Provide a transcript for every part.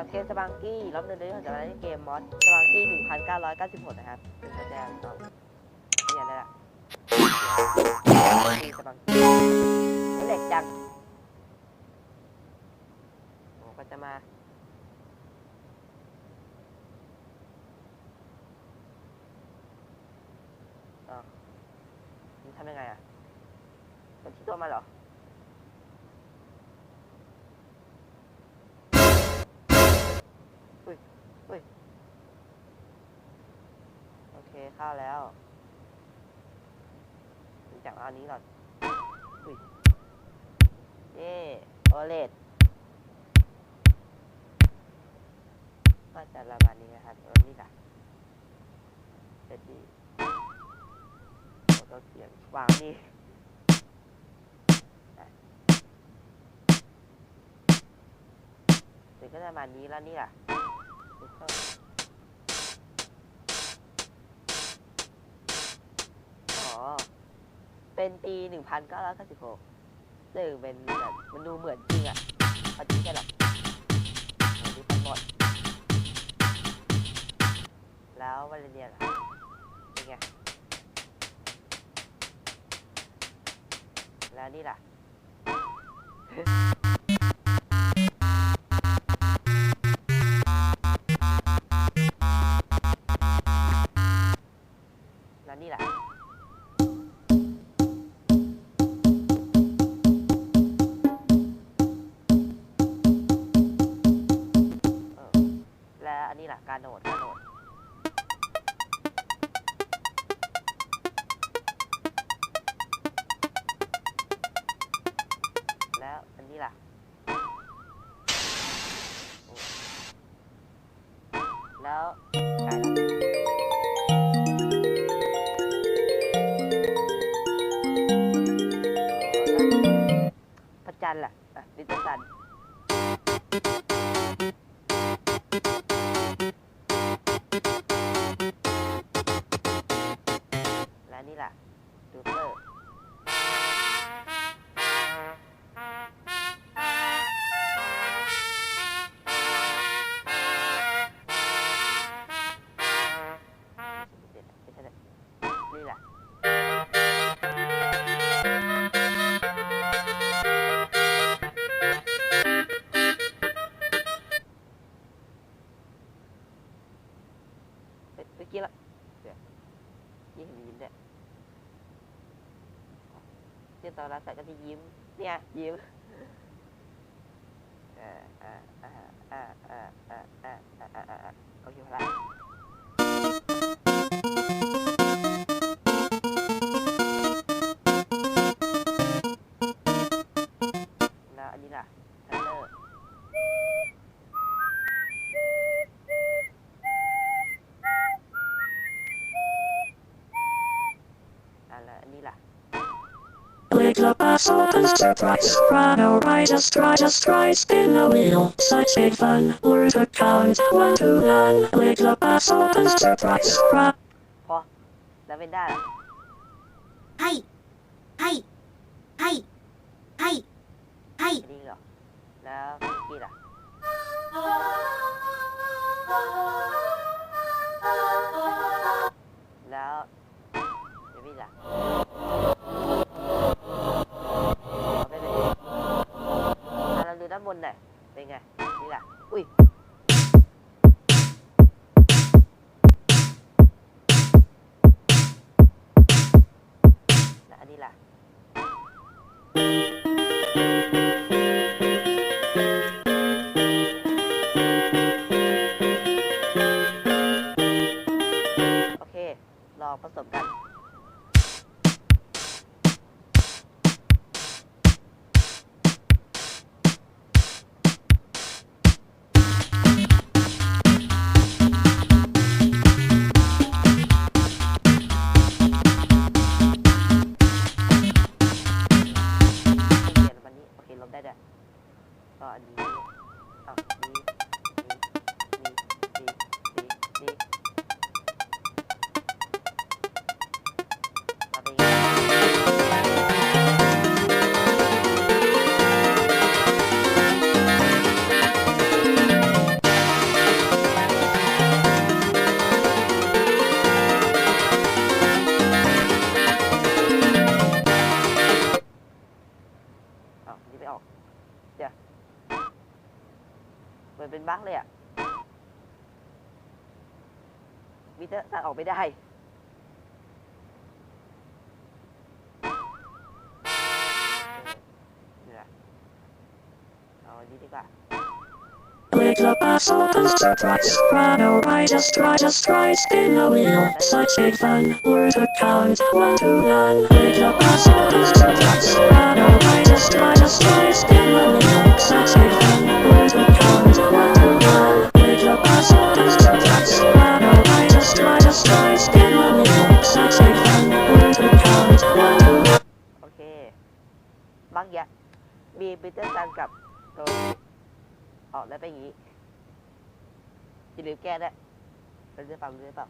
กับเกมสปังกี้รอบหนึ่งที่ผมจะมาเล่นเกมมอสสปังกี้1996 นะครับเป็นตัวแจ้งต้องเรียนได้ละสปังกี้เหล็กจังผมก็จะมาอ้าวทำยังไงอะเป็นที่ตัวมาเหรอ อุ้ย โอเคเข้าแล้วจากอันนี้ก่อนอุ้ยเย่โอเลดก็จะประมาณนี้นะครับแล้วนี่ล่ะเสร็จดีแล้วก็เขียนวางนี่อะเดี๋ยวก็จะประมาณนี้แล้วนี่ล่ะแล้วก็ อ๋อ เป็นปีหนึ่งพันเก้าร้อยเก้าสิบหกซึ่งเป็นแบบมันดูเหมือนจริงอะเอาจริงแค่หรอกมันดูไปหมด แล้ววาเลนเนียนล่ะเป็นไง แล้วนี่ล่ะ แล้วพระจันทร์ล่ะดิจิตาร ราใส่ก็จะยิ้ม เนี่ยยิ้ม surprise. Rhino right just try just try spin the wheel. Such a fun word to count one to none. Little bus opens surprise. Rhino พอแล้วเวนด้าล่ะ はいはいはいはいはい อันนี้เหรอ แล้วมิกกี้ล่ะ แล้วเดวิดล่ะ านบนน่อยเป็นไง นี่ล่ะอุ้ยอันนี้ล่ะโอเคลองผสมกัน มิเตอร์ตัดออกไม่ได้ เนี่ยเอาอันนี้ดีกว่า Wake up, asshole, and surprise. Run away, just try, just try, spin the wheel. Such a fun word to count. One, two, none. Wake up, asshole, and surprise. Run away, just try, just try, spin the wheel. Such a fun ปีเตอร์ซันกับตัวออกแล้วไปอย่างนี้อย่าลืมแก้ด้วยเราจะเปล่ารู้เปล่า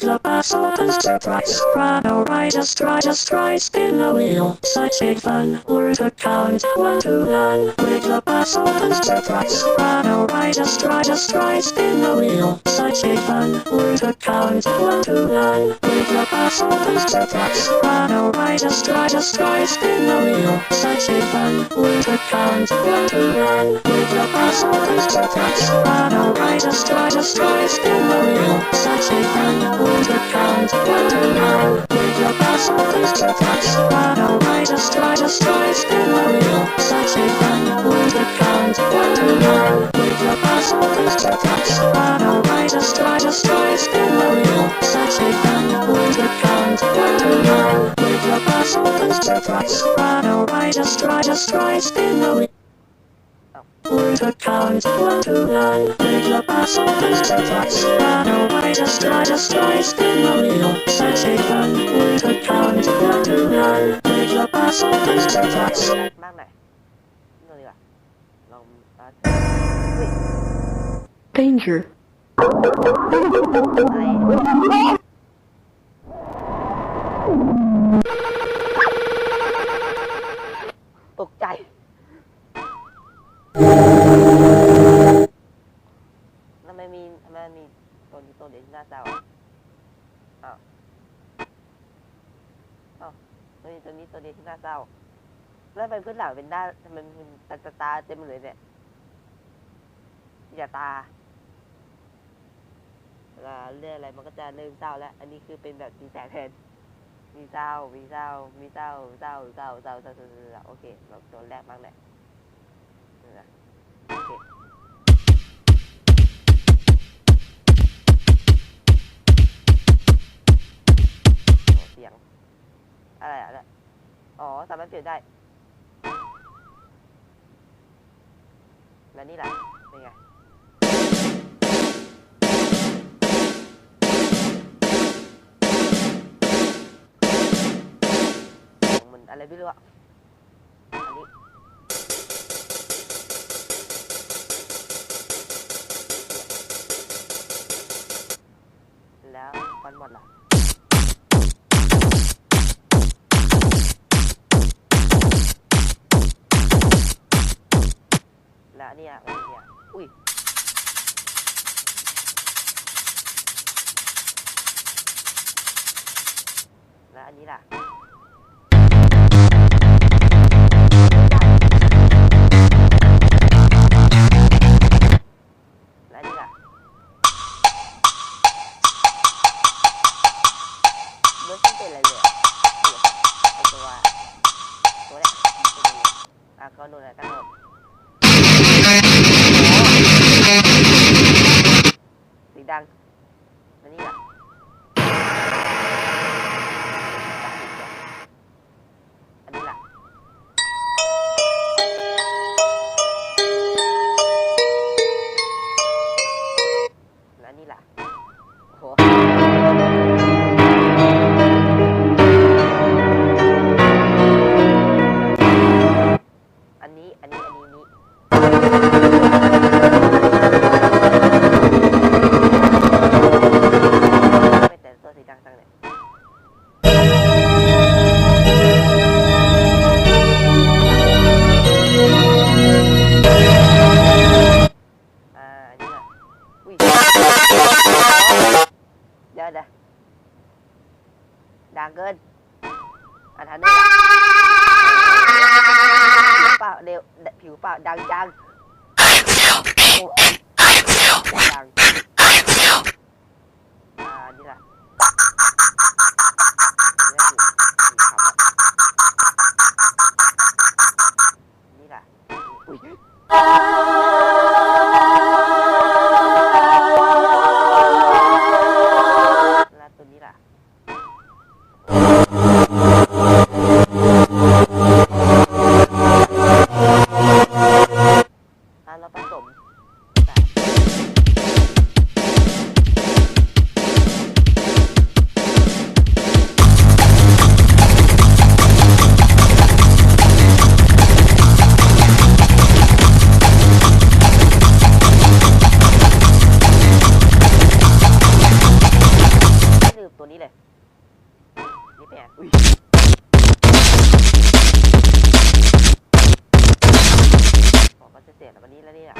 Wake up, asshole, and surprise. Run away, just try, just try, spin the wheel. Such a fun word to count. One, to none. Wake up, asshole, and surprise. Run away, just try, just try, spin the wheel. Such a fun word to count. One, to none. Wake up, asshole, and surprise. Run away, just try, just spin the wheel. Such a fun word to count. One, two, none. Wake up, asshole, and surprise. Run away, just try, just try, spin the wheel. Such a fun words that count, but now with your past face to face. But I just try, just try, spin a wheel. Such a fun word that count, but now with your past face to face. But I just try, just try, spin a wheel. Such a fun word that count, but now with your past face to face. But oh, I just try, just try, spin a wheel. Word that counts, one to none, make your past face to face. But oh, just try, just try, spin the wheel. Such a fun word to count, one, two, none. Wake up, asshole, and surprise. มากหน่อยนี่ดีกว่าลองอะเฮ้ย Danger. อ ตัวนี้ตัวเดียวที่หน้าเศร้าอ้าวอ้าวตัวนี้ตัวนี้ตัวเดียวที่หน้าเศร้าแล้วทำไมพื้นหลังเป็นหน้าทำไมมันตาตาตาเต็มเลยเนี่ยอย่าตาเวลาเรื่องอะไรมันก็จะเริ่มเศร้าแล้ว อันนี้คือเป็นแบบมีแสงแทนมีเศร้ามีเศร้ามีเศร้าเศร้าเศร้าเศร้าเศร้าโอเคแบบตัวแรกบ้างแหละนั่นแหละโอเค สียง อะไรอะเนี่ยอ๋อ สามารถเปลี่ยนได้แล้วนี่แหละเป็นไงมันอะไรไม่รู้อะอันนี้แล้วฟันหมดละ และเนี่ยเนี่ยอุ้ยและอันนี้ล่ะ อะก็โดนอยไรกั นเลยดังเกินอัะทันด้วยเปล่าเดียวผิวเปล่าดังจังดังอ่านี่แหละ เป็นไงอุ้ยบอกว่าจะเสียแล้ววันนี้แล้วเนี่ย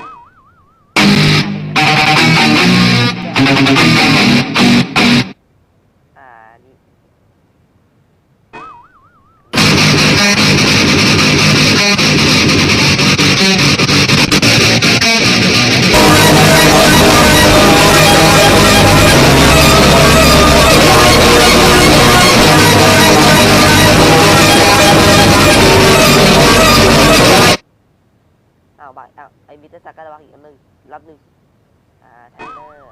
องอีกรอบหนึ่งรอบหนึ่งอ่าไทเลอร์โอ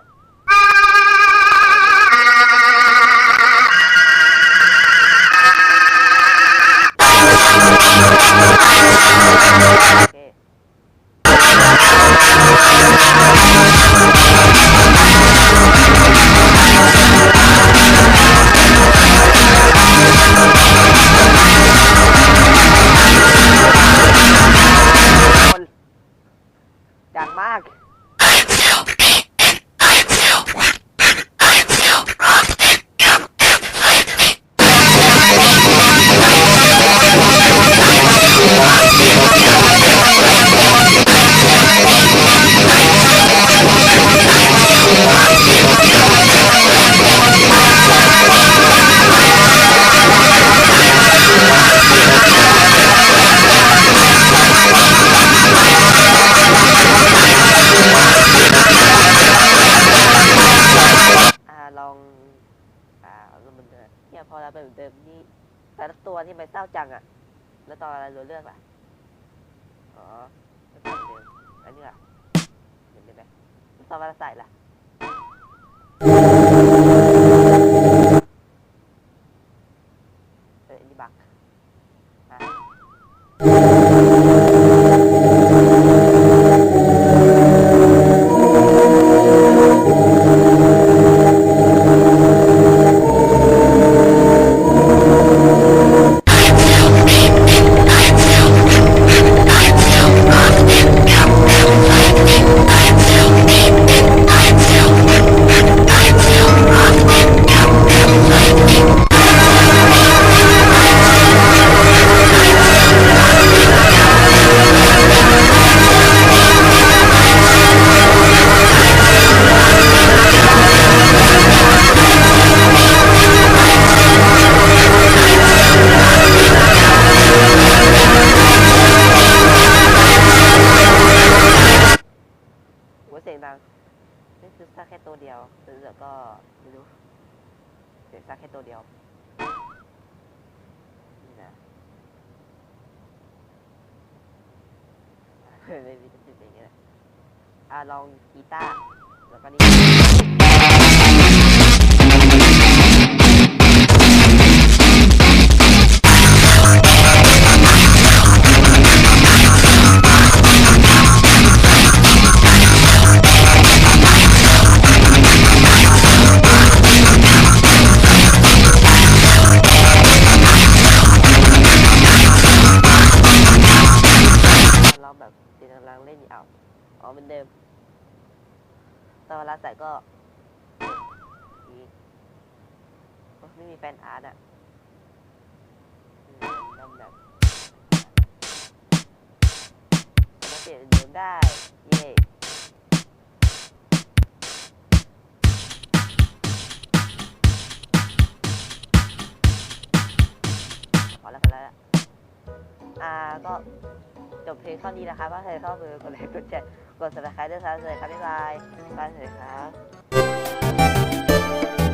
ตอนอะไรรู้เลืองล่ะ อ๋อไม่เป็นเหมือนเดิมอันนี้ล่ะเห็นไหมตอนเวลาใส่ล่ะเอออันนี้บักอะ นะไม่มีจะติดอย่างเงี้ยอะลองกีตาร์แล้วก็นี่ อ๋อเหมือนเดิมตอนเวลาใส่ก็นี่โอ๊ยไม่มีแฟนอาร์ตอะอืมทำแบบมาเปลี่ยนเป็นเดิมได้ เย่พอแล้วพอแล้วอ่าก็ จบเพลงข้อนี้นะครับถ้าใครชอบมือกดไลค์กดแชร์กด subscribe ด้วยครับสวัสดีครับบ๊ายบายบ๊ายบายครับ